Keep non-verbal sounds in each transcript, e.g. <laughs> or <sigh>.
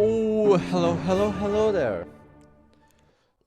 Oo, hello, hello, hello there.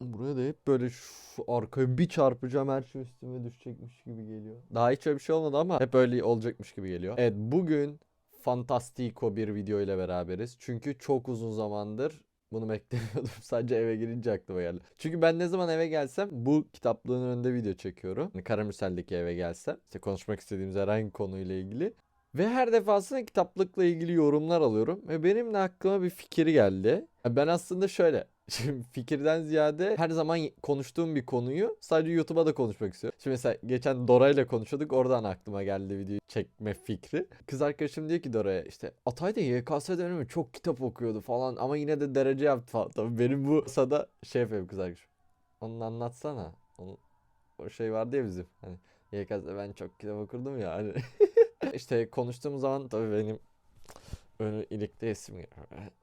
Buraya da hep böyle şu arkaya bir çarpacağım her şey üstüme düşecekmiş gibi geliyor. Daha hiç öyle bir şey olmadı ama hep öyle olacakmış gibi geliyor. Evet bugün Fantastico bir video ile beraberiz. Çünkü çok uzun zamandır bunu <laughs> beklemiyordum. Sadece eve girince aklıma geldi. Çünkü ben ne zaman eve gelsem bu kitaplığın önünde video çekiyorum. Yani Karamürsel'deki eve gelsem. işte konuşmak istediğimiz herhangi konuyla ilgili. Ve her defasında kitaplıkla ilgili yorumlar alıyorum. Ve benim de aklıma bir fikir geldi. Ben aslında şöyle. <laughs> Şimdi fikirden ziyade her zaman konuştuğum bir konuyu sadece YouTube'a da konuşmak istiyorum. Şimdi mesela geçen Dora ile konuşuyorduk. Oradan aklıma geldi video çekme fikri. Kız arkadaşım diyor ki Dora'ya işte Atay da YKS dönemi çok kitap okuyordu falan ama yine de derece yaptı falan. Tabii benim bu sada şey yapıyorum kız arkadaşım. Onu anlatsana. Onu, o şey vardı ya bizim. Hani YKS'de ben çok kitap okurdum ya hani. <laughs> işte konuştuğum zaman tabii benim önü ilikte isim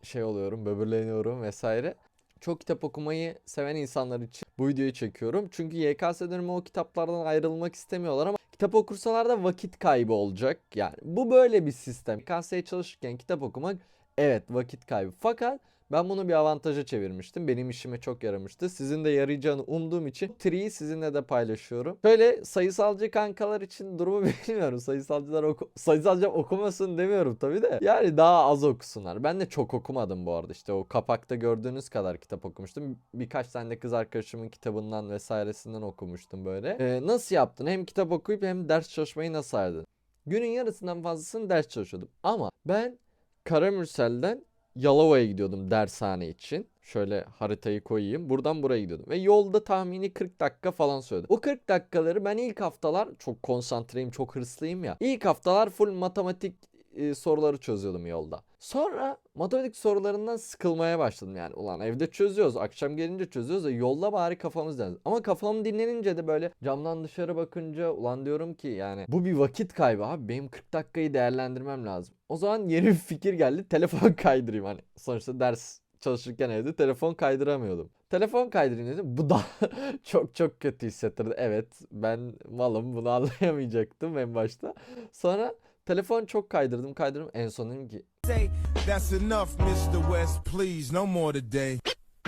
şey oluyorum, böbürleniyorum vesaire. Çok kitap okumayı seven insanlar için bu videoyu çekiyorum. Çünkü YKS dönemi o kitaplardan ayrılmak istemiyorlar ama kitap okursalar da vakit kaybı olacak. Yani bu böyle bir sistem. YKS'ye çalışırken kitap okumak evet vakit kaybı. Fakat ben bunu bir avantaja çevirmiştim. Benim işime çok yaramıştı. Sizin de yarayacağını umduğum için triyi sizinle de paylaşıyorum. Böyle sayısalcı kankalar için durumu <laughs> bilmiyorum. Sayısalcılar oku sayısalcı okumasın demiyorum tabii de. Yani daha az okusunlar. Ben de çok okumadım bu arada. İşte o kapakta gördüğünüz kadar kitap okumuştum. Birkaç tane de kız arkadaşımın kitabından vesairesinden okumuştum böyle. Ee, nasıl yaptın? Hem kitap okuyup hem ders çalışmayı nasıl ayırdın? Günün yarısından fazlasını ders çalışıyordum. Ama ben Karamürsel'den Yalova'ya gidiyordum dershane için. Şöyle haritayı koyayım. Buradan buraya gidiyordum. Ve yolda tahmini 40 dakika falan sürdü. O 40 dakikaları ben ilk haftalar çok konsantreyim, çok hırslıyım ya. İlk haftalar full matematik e, soruları çözüyordum yolda. Sonra matematik sorularından sıkılmaya başladım yani. Ulan evde çözüyoruz, akşam gelince çözüyoruz da yolda bari kafamız dinlensin. Ama kafam dinlenince de böyle camdan dışarı bakınca ulan diyorum ki yani bu bir vakit kaybı abi. Benim 40 dakikayı değerlendirmem lazım. O zaman yeni bir fikir geldi. <laughs> Telefon kaydırayım hani. Sonuçta ders çalışırken evde telefon kaydıramıyordum. Telefon kaydırayım dedim. Bu da <laughs> çok çok kötü hissettirdi. Evet ben malım bunu anlayamayacaktım en başta. Sonra telefon çok kaydırdım kaydırdım. En son dedim ki.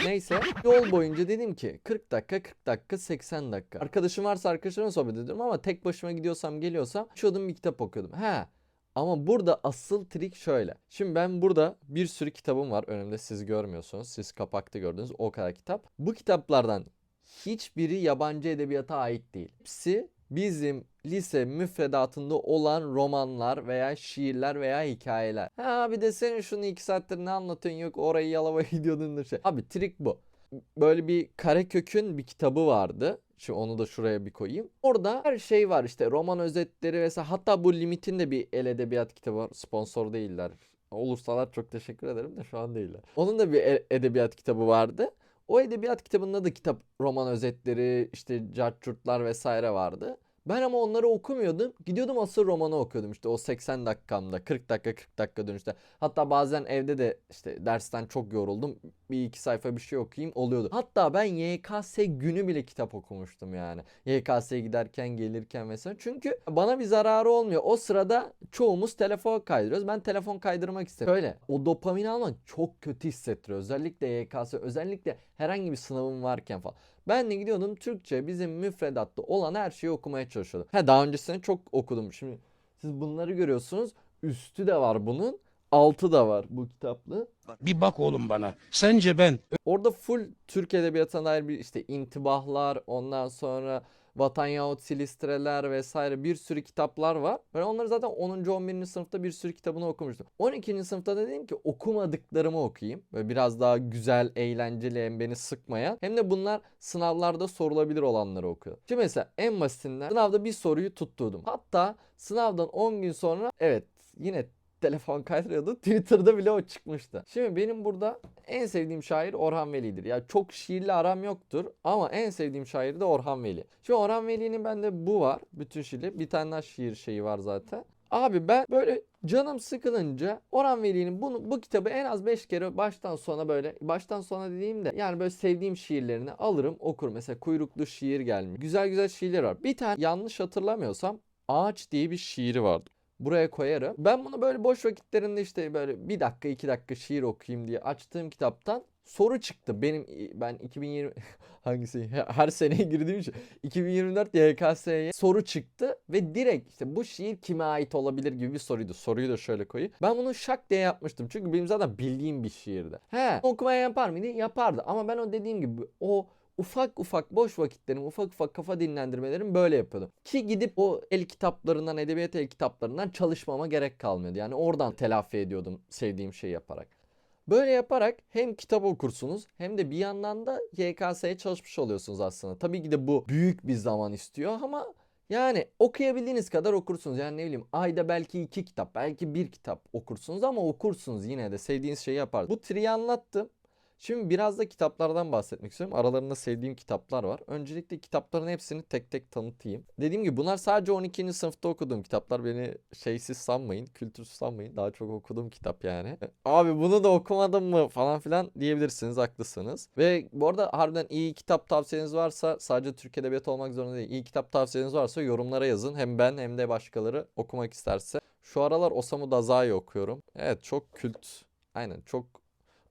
Neyse yol boyunca dedim ki 40 dakika 40 dakika 80 dakika. Arkadaşım varsa arkadaşlarımla sohbet ediyorum ama tek başıma gidiyorsam geliyorsam açıyordum bir kitap okuyordum. He ama burada asıl trik şöyle. Şimdi ben burada bir sürü kitabım var önümde siz görmüyorsunuz. Siz kapakta gördüğünüz o kadar kitap. Bu kitaplardan hiçbiri yabancı edebiyata ait değil. Hepsi bizim lise müfredatında olan romanlar veya şiirler veya hikayeler. Ha bir de senin şunu iki saattir ne anlatıyorsun yok orayı yalavaya <laughs> gidiyordun şey. Abi trik bu. Böyle bir Karekök'ün bir kitabı vardı. Şimdi onu da şuraya bir koyayım. Orada her şey var işte roman özetleri vesaire. Hatta bu Limit'in de bir el edebiyat kitabı var. Sponsor değiller. Olursalar çok teşekkür ederim de şu an değiller. Onun da bir edebiyat kitabı vardı. O edebiyat kitabında da kitap roman özetleri işte cartçurtlar vesaire vardı. Ben ama onları okumuyordum. Gidiyordum asıl romanı okuyordum işte o 80 dakikamda 40 dakika 40 dakika dönüşte. Hatta bazen evde de işte dersten çok yoruldum. Bir iki sayfa bir şey okuyayım oluyordu. Hatta ben YKS günü bile kitap okumuştum yani. YKS'ye giderken gelirken mesela. Çünkü bana bir zararı olmuyor. O sırada çoğumuz telefon kaydırıyoruz. Ben telefon kaydırmak istemiyorum. Öyle o dopamini almak çok kötü hissettiriyor. Özellikle YKS özellikle herhangi bir sınavım varken falan. Ben de gidiyordum Türkçe bizim müfredatta olan her şeyi okumaya çalışıyordum. Ha daha öncesinde çok okudum. Şimdi siz bunları görüyorsunuz. Üstü de var bunun. Altı da var bu kitaplı. Bir bak oğlum bana. Sence ben Orada full Türk edebiyatına dair bir işte intibahlar, ondan sonra Vatan yahut Silistreler vesaire bir sürü kitaplar var. Ben onları zaten 10. 11. sınıfta bir sürü kitabını okumuştum. 12. sınıfta dedim ki okumadıklarımı okuyayım. Böyle biraz daha güzel, eğlenceli hem beni sıkmayan. Hem de bunlar sınavlarda sorulabilir olanları okuyorum. Şimdi mesela en basitinden sınavda bir soruyu tutturdum. Hatta sınavdan 10 gün sonra evet yine telefon kaydırıyordu. <laughs> Twitter'da bile o çıkmıştı. Şimdi benim burada en sevdiğim şair Orhan Veli'dir. Ya çok şiirle aram yoktur ama en sevdiğim şair de Orhan Veli. Şimdi Orhan Veli'nin bende bu var. Bütün şiirli. Bir tane daha şiir şeyi var zaten. Abi ben böyle canım sıkılınca Orhan Veli'nin bunu bu kitabı en az 5 kere baştan sona böyle baştan sona dediğimde yani böyle sevdiğim şiirlerini alırım okurum. Mesela kuyruklu şiir gelmiş. Güzel güzel şiirler var. Bir tane yanlış hatırlamıyorsam Ağaç diye bir şiiri vardı. Buraya koyarım. Ben bunu böyle boş vakitlerinde işte böyle bir dakika iki dakika şiir okuyayım diye açtığım kitaptan soru çıktı. Benim ben 2020 <laughs> hangisi her seneye girdiğim için 2024 YKS'ye soru çıktı ve direkt işte bu şiir kime ait olabilir gibi bir soruydu. Soruyu da şöyle koyayım. Ben bunu şak diye yapmıştım. Çünkü benim zaten bildiğim bir şiirdi. He, okumaya yapar mıydı? Yapardı. Ama ben o dediğim gibi o ufak ufak boş vakitlerim, ufak ufak kafa dinlendirmelerim böyle yapıyordum. Ki gidip o el kitaplarından, edebiyat el kitaplarından çalışmama gerek kalmıyordu. Yani oradan telafi ediyordum sevdiğim şeyi yaparak. Böyle yaparak hem kitap okursunuz hem de bir yandan da YKS'ye çalışmış oluyorsunuz aslında. Tabii ki de bu büyük bir zaman istiyor ama yani okuyabildiğiniz kadar okursunuz. Yani ne bileyim ayda belki iki kitap, belki bir kitap okursunuz ama okursunuz yine de sevdiğiniz şeyi yaparsınız. Bu triyi anlattım. Şimdi biraz da kitaplardan bahsetmek istiyorum. Aralarında sevdiğim kitaplar var. Öncelikle kitapların hepsini tek tek tanıtayım. Dediğim gibi bunlar sadece 12. sınıfta okuduğum kitaplar. Beni şeysiz sanmayın, kültürsüz sanmayın. Daha çok okuduğum kitap yani. Abi bunu da okumadım mı falan filan diyebilirsiniz. Haklısınız. Ve bu arada harbiden iyi kitap tavsiyeniz varsa sadece Türk Edebiyatı olmak zorunda değil. İyi kitap tavsiyeniz varsa yorumlara yazın. Hem ben hem de başkaları okumak isterse. Şu aralar Osamu Dazai'yi okuyorum. Evet çok kült. Aynen çok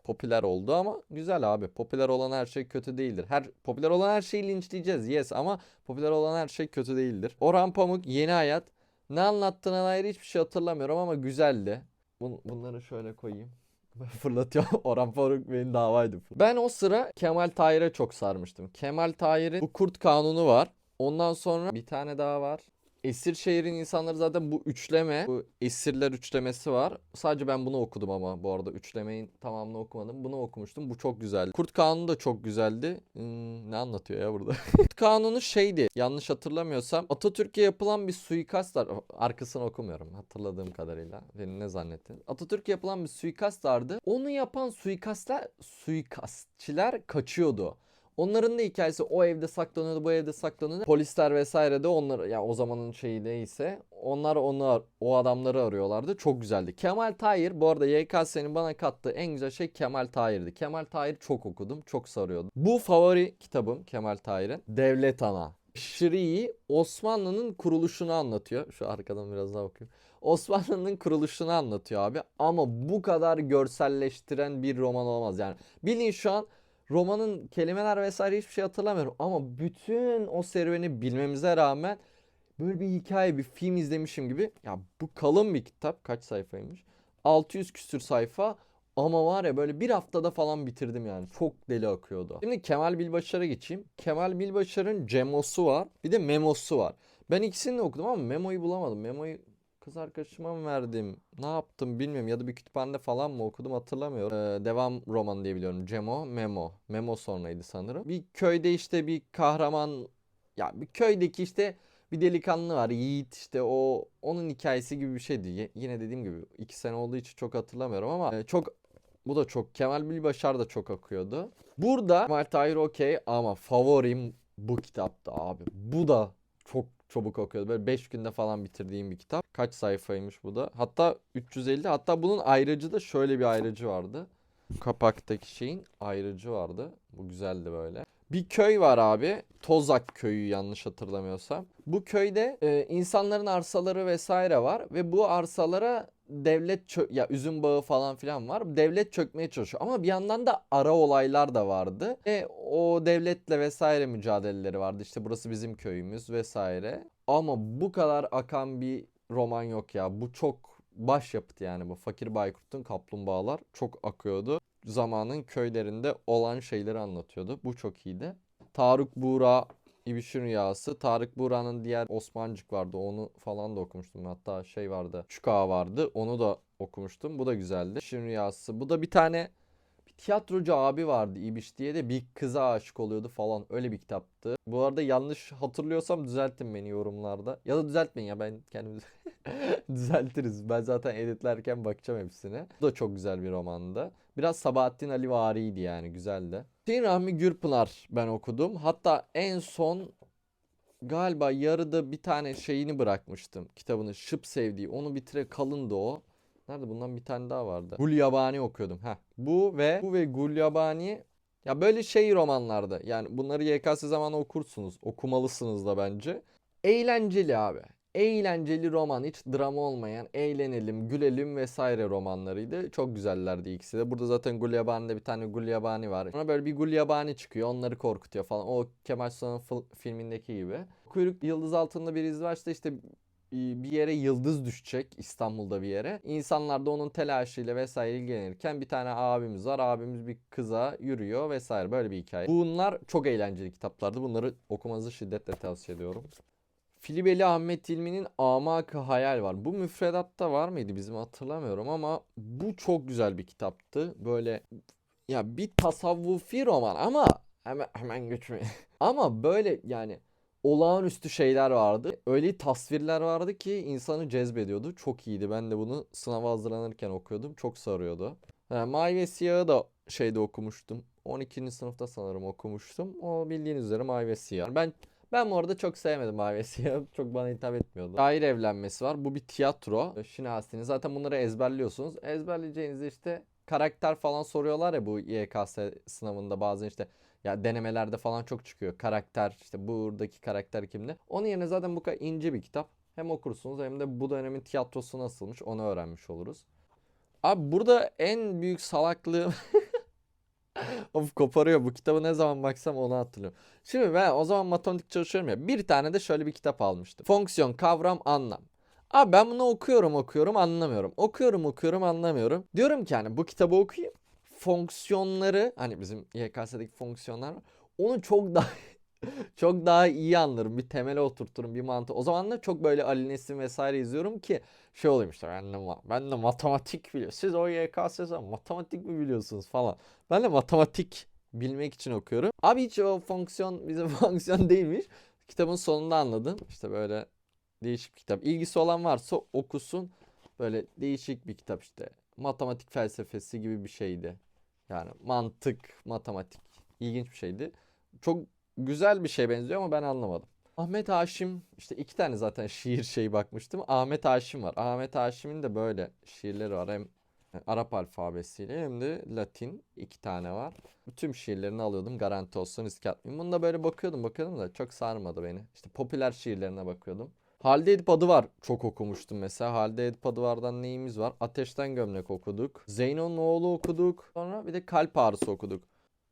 popüler oldu ama güzel abi. Popüler olan her şey kötü değildir. Her popüler olan her şeyi linçleyeceğiz. Yes ama popüler olan her şey kötü değildir. Orhan Pamuk Yeni Hayat. Ne anlattığına dair hiçbir şey hatırlamıyorum ama güzeldi. Bun- bunları şöyle koyayım. <laughs> Fırlatıyorum. <laughs> Orhan Pamuk beni davaydı. Ben o sıra Kemal Tahir'e çok sarmıştım. Kemal Tahir'in bu Kurt Kanunu var. Ondan sonra bir tane daha var. Esir şehrin insanları zaten bu üçleme, bu esirler üçlemesi var. Sadece ben bunu okudum ama bu arada üçlemeyin tamamını okumadım. Bunu okumuştum. Bu çok güzeldi. Kurt Kanunu da çok güzeldi. Hmm, ne anlatıyor ya burada? <laughs> Kurt Kanunu şeydi. Yanlış hatırlamıyorsam Atatürk'e yapılan bir suikast var. Arkasını okumuyorum hatırladığım kadarıyla. Beni ne zannettin? Atatürk'e yapılan bir suikast vardı. Onu yapan suikastlar, suikastçiler kaçıyordu. Onların da hikayesi o evde saklanıyordu, bu evde saklanıyordu. Polisler vesaire de onları ya o zamanın şeyi neyse onlar onu o adamları arıyorlardı. Çok güzeldi. Kemal Tahir bu arada YKS'nin bana kattığı en güzel şey Kemal Tahir'di. Kemal Tahir çok okudum, çok sarıyordu. Bu favori kitabım Kemal Tahir'in. Devlet Ana. Aşırı iyi. Osmanlı'nın kuruluşunu anlatıyor. Şu arkadan biraz daha okuyayım. Osmanlı'nın kuruluşunu anlatıyor abi. Ama bu kadar görselleştiren bir roman olmaz. Yani bilin şu an romanın kelimeler vesaire hiçbir şey hatırlamıyorum ama bütün o serüveni bilmemize rağmen böyle bir hikaye, bir film izlemişim gibi. Ya bu kalın bir kitap. Kaç sayfaymış? 600 küsür sayfa. Ama var ya böyle bir haftada falan bitirdim yani. Çok deli akıyordu. Şimdi Kemal Bilbaşar'a geçeyim. Kemal Bilbaşar'ın Cemosu var. Bir de Memosu var. Ben ikisini de okudum ama Memo'yu bulamadım. Memo'yu kız arkadaşıma mı verdim? Ne yaptım bilmiyorum. Ya da bir kütüphanede falan mı okudum hatırlamıyorum. Ee, devam roman diye biliyorum. Cemo, Memo. Memo sonraydı sanırım. Bir köyde işte bir kahraman ya bir köydeki işte bir delikanlı var. Yiğit işte o onun hikayesi gibi bir şeydi. Ye- yine dediğim gibi iki sene olduğu için çok hatırlamıyorum ama e, çok bu da çok Kemal Bilbaşar da çok akıyordu. Burada Kemal Tahir okey ama favorim bu kitaptı abi. Bu da çok çabuk okuyordu. Böyle 5 günde falan bitirdiğim bir kitap. Kaç sayfaymış bu da? Hatta 350. Hatta bunun ayrıcı da şöyle bir ayrıcı vardı. Kapaktaki şeyin ayrıcı vardı. Bu güzeldi böyle. Bir köy var abi. Tozak köyü yanlış hatırlamıyorsam. Bu köyde e, insanların arsaları vesaire var ve bu arsalara devlet çö- ya üzüm bağı falan filan var. Devlet çökmeye çalışıyor ama bir yandan da ara olaylar da vardı. Ve o devletle vesaire mücadeleleri vardı. İşte burası bizim köyümüz vesaire. Ama bu kadar akan bir roman yok ya. Bu çok başyapıt yani bu. Fakir Baykurt'un Kaplumbağalar çok akıyordu. Zamanın köylerinde olan şeyleri anlatıyordu. Bu çok iyiydi. Tarık Buğra İbiş'in Rüyası. Tarık Buğra'nın diğer Osmancık vardı. Onu falan da okumuştum. Hatta şey vardı. Çukağı vardı. Onu da okumuştum. Bu da güzeldi. İbiş'in Rüyası. Bu da bir tane tiyatrocu abi vardı İbiş diye de bir kıza aşık oluyordu falan. Öyle bir kitaptı. Bu arada yanlış hatırlıyorsam düzeltin beni yorumlarda. Ya da düzeltmeyin ya ben kendim <laughs> düzeltiriz. Ben zaten editlerken bakacağım hepsine. Bu da çok güzel bir romandı. Biraz Sabahattin Ali variydi yani güzeldi. Hüseyin Rahmi Gürpınar ben okudum. Hatta en son galiba yarıda bir tane şeyini bırakmıştım. Kitabını Şıp Sevdiği. Onu bitire kalındı o. Nerede bundan bir tane daha vardı. Gulyabani okuyordum. Heh. Bu ve bu ve Gulyabani ya böyle şey romanlarda yani bunları YKS zamanı okursunuz. Okumalısınız da bence. Eğlenceli abi. eğlenceli roman, hiç drama olmayan, eğlenelim, gülelim vesaire romanlarıydı. Çok güzellerdi ikisi de. Burada zaten Gulyabani'de bir tane Gulyabani var. Sonra böyle bir Gulyabani çıkıyor, onları korkutuyor falan. O Kemal Sunal'ın fil- filmindeki gibi. Kuyruk yıldız altında bir iz varsa işte bir yere yıldız düşecek İstanbul'da bir yere. İnsanlar da onun telaşıyla vesaire ilgilenirken bir tane abimiz var. Abimiz bir kıza yürüyor vesaire böyle bir hikaye. Bunlar çok eğlenceli kitaplardı. Bunları okumanızı şiddetle tavsiye ediyorum. Filibeli Ahmet İlmi'nin Amak Hayal var. Bu müfredatta var mıydı bizim hatırlamıyorum ama bu çok güzel bir kitaptı. Böyle ya bir tasavvufi roman ama hemen hemen geçmeyin. <laughs> ama böyle yani olağanüstü şeyler vardı. Öyle tasvirler vardı ki insanı cezbediyordu. Çok iyiydi. Ben de bunu sınava hazırlanırken okuyordum. Çok sarıyordu. Ha, Mavi ve Siyah'ı da şeyde okumuştum. 12. sınıfta sanırım okumuştum. O bildiğiniz üzere Mavi ve Siyah. Ben ben bu arada çok sevmedim Siyah. <laughs> Çok bana hitap etmiyordu. Şair evlenmesi var. Bu bir tiyatro. Şinasi'nin. Zaten bunları ezberliyorsunuz. Ezberleyeceğinizde işte karakter falan soruyorlar ya bu YKS sınavında bazen işte ya denemelerde falan çok çıkıyor. Karakter işte buradaki karakter kimdi? Onun yerine zaten bu kadar ince bir kitap. Hem okursunuz hem de bu dönemin tiyatrosu nasılmış onu öğrenmiş oluruz. Abi burada en büyük salaklığım <laughs> Of koparıyor bu kitabı ne zaman baksam onu hatırlıyorum. Şimdi ben o zaman matematik çalışıyorum ya. Bir tane de şöyle bir kitap almıştım. Fonksiyon, kavram, anlam. Abi ben bunu okuyorum okuyorum anlamıyorum. Okuyorum okuyorum anlamıyorum. Diyorum ki hani bu kitabı okuyayım. Fonksiyonları hani bizim YKS'deki fonksiyonlar. Onu çok daha <laughs> çok daha iyi anlarım. Bir temele oturturum bir mantığı. O zaman da çok böyle Ali Nesin vesaire izliyorum ki şey oluyor işte ben de, ben de matematik biliyorum. Siz o YKS'de matematik mi biliyorsunuz falan. Ben de matematik bilmek için okuyorum. Abi hiç o fonksiyon <laughs> bizim fonksiyon değilmiş. Kitabın sonunda anladım. İşte böyle değişik bir kitap. İlgisi olan varsa okusun. Böyle değişik bir kitap işte. Matematik felsefesi gibi bir şeydi. Yani mantık, matematik. İlginç bir şeydi. Çok güzel bir şey benziyor ama ben anlamadım. Ahmet Haşim işte iki tane zaten <laughs> şiir şeyi bakmıştım. Ahmet Haşim var. Ahmet Haşim'in de böyle şiirleri var. Hem Arap alfabesiyle hem de Latin iki tane var. Tüm şiirlerini alıyordum garanti olsun risk atmayayım. Bunu da böyle bakıyordum bakıyordum da çok sarmadı beni. İşte popüler şiirlerine bakıyordum. Halide Edip Adıvar çok okumuştum mesela. Halide Edip Adıvar'dan neyimiz var? Ateşten Gömlek okuduk. Zeyno'nun oğlu okuduk. Sonra bir de Kalp Ağrısı okuduk.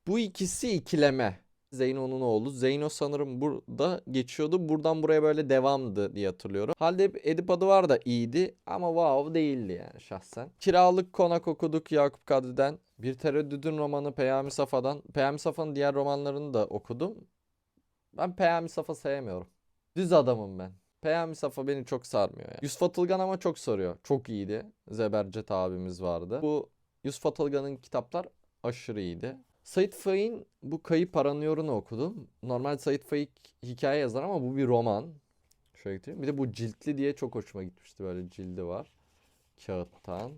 Bu ikisi ikileme. Zeyno'nun oğlu. Zeyno sanırım burada geçiyordu. Buradan buraya böyle devamdı diye hatırlıyorum. Halde Edip Adıvar da iyiydi ama wow değildi yani şahsen. Kiralık Konak okuduk Yakup Kadri'den. Bir Tereddüdün romanı Peyami Safa'dan. Peyami Safa'nın diğer romanlarını da okudum. Ben Peyami Safa sevmiyorum. Düz adamım ben. Peyami Safa beni çok sarmıyor ya. Yusuf Atılgan ama çok soruyor. Çok iyiydi. Zebercet abimiz vardı. Bu Yusuf Atılgan'ın kitaplar aşırı iyiydi. Sait Faik'in bu Kayıp Aranıyor'unu okudum. Normal Sait Faik hikaye yazar ama bu bir roman. Şöyle getireyim. Bir de bu ciltli diye çok hoşuma gitmişti. Böyle cildi var. Kağıttan.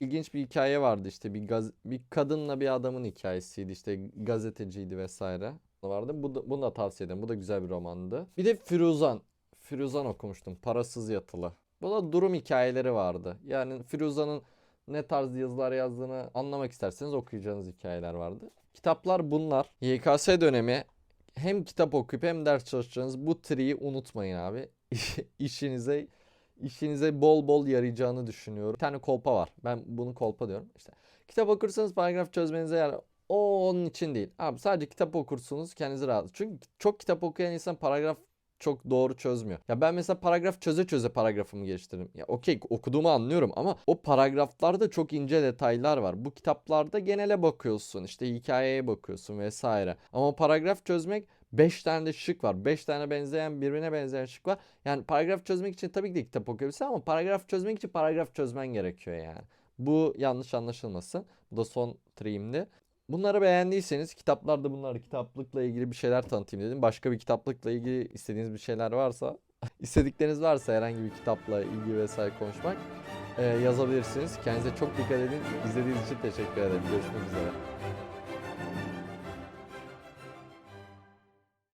İlginç bir hikaye vardı işte bir gaz bir kadınla bir adamın hikayesiydi işte gazeteciydi vesaire vardı. Bu da, bunu da tavsiye ederim. Bu da güzel bir romandı. Bir de Firuzan. Firuzan okumuştum. Parasız yatılı. Bu da durum hikayeleri vardı. Yani Firuzan'ın ne tarz yazılar yazdığını anlamak isterseniz okuyacağınız hikayeler vardı. Kitaplar bunlar. YKS dönemi hem kitap okuyup hem ders çalışacağınız bu triyi unutmayın abi. <laughs> İşinize işinize bol bol yarayacağını düşünüyorum. Bir tane kolpa var. Ben bunu kolpa diyorum. İşte kitap okursanız paragraf çözmenize yarar. O onun için değil. Abi sadece kitap okursunuz kendinizi rahat. Çünkü çok kitap okuyan insan paragraf çok doğru çözmüyor. Ya ben mesela paragraf çöze çöze paragrafımı geliştiririm. Ya okey okuduğumu anlıyorum ama o paragraflarda çok ince detaylar var. Bu kitaplarda genele bakıyorsun işte hikayeye bakıyorsun vesaire. Ama paragraf çözmek 5 tane de şık var. 5 tane benzeyen birbirine benzeyen şık var. Yani paragraf çözmek için tabii ki de kitap okuyabilirsin ama paragraf çözmek için paragraf çözmen gerekiyor yani. Bu yanlış anlaşılmasın. Bu da son triğimdi. Bunları beğendiyseniz kitaplarda bunlar kitaplıkla ilgili bir şeyler tanıtayım dedim. Başka bir kitaplıkla ilgili istediğiniz bir şeyler varsa, <laughs> istedikleriniz varsa herhangi bir kitapla ilgili vesaire konuşmak e, yazabilirsiniz. Kendinize çok dikkat edin. İzlediğiniz için teşekkür ederim. Görüşmek üzere.